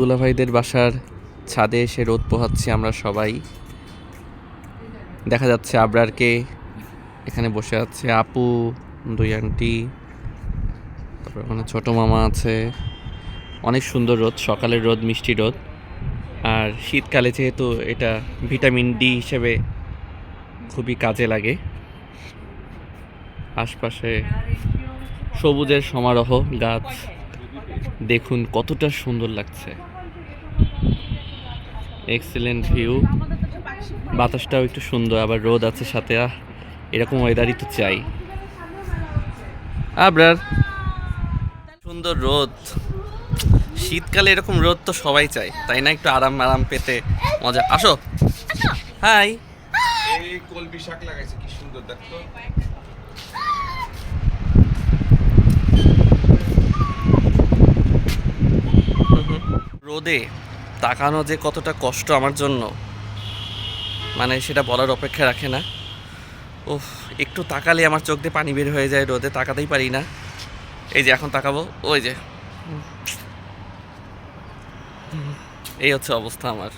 দুলা ভাইদের বাসার ছাদে এসে রোদ পোহাচ্ছি আমরা সবাই। দেখা যাচ্ছে আবরারকে এখানে বসে আছে আপু, দুই আন্টি, তারপর ওখানে ছোটো মামা আছে। অনেক সুন্দর রোদ, সকালের রোদ, মিষ্টি রোদ। আর শীতকালে যেহেতু এটা ভিটামিন ডি হিসেবে খুবই কাজে লাগে। আশপাশে সবুজের সমারোহ, গাছ দেখুন কতটা সুন্দর লাগছে। এক্সেলেন্ট ভিউ বাতাসটাও একটু সুন্দর আবার রোদ আছে সাথে এরকম ওয়েদারই তো চাই। আবরার সুন্দর রোদ। শীতকালে এরকম রোদ তো সবাই চায় তাই না? একটু আরাম আরাম পেতে মজা। আসো। হাই এই কলবি শাক লাগাইছে কি সুন্দর দেখতো? রোদে তাকানো যে কতটা কষ্ট আমার জন্য মানে সেটা বলার অপেক্ষা রাখে না। ও একটু তাকালে আমার চোখ দিয়ে পানি বের হয়ে যায়, রোদে তাকাতেই পারি না। এই যে এখন তাকাবো, ওই যে। এই হচ্ছে অবস্থা আমার।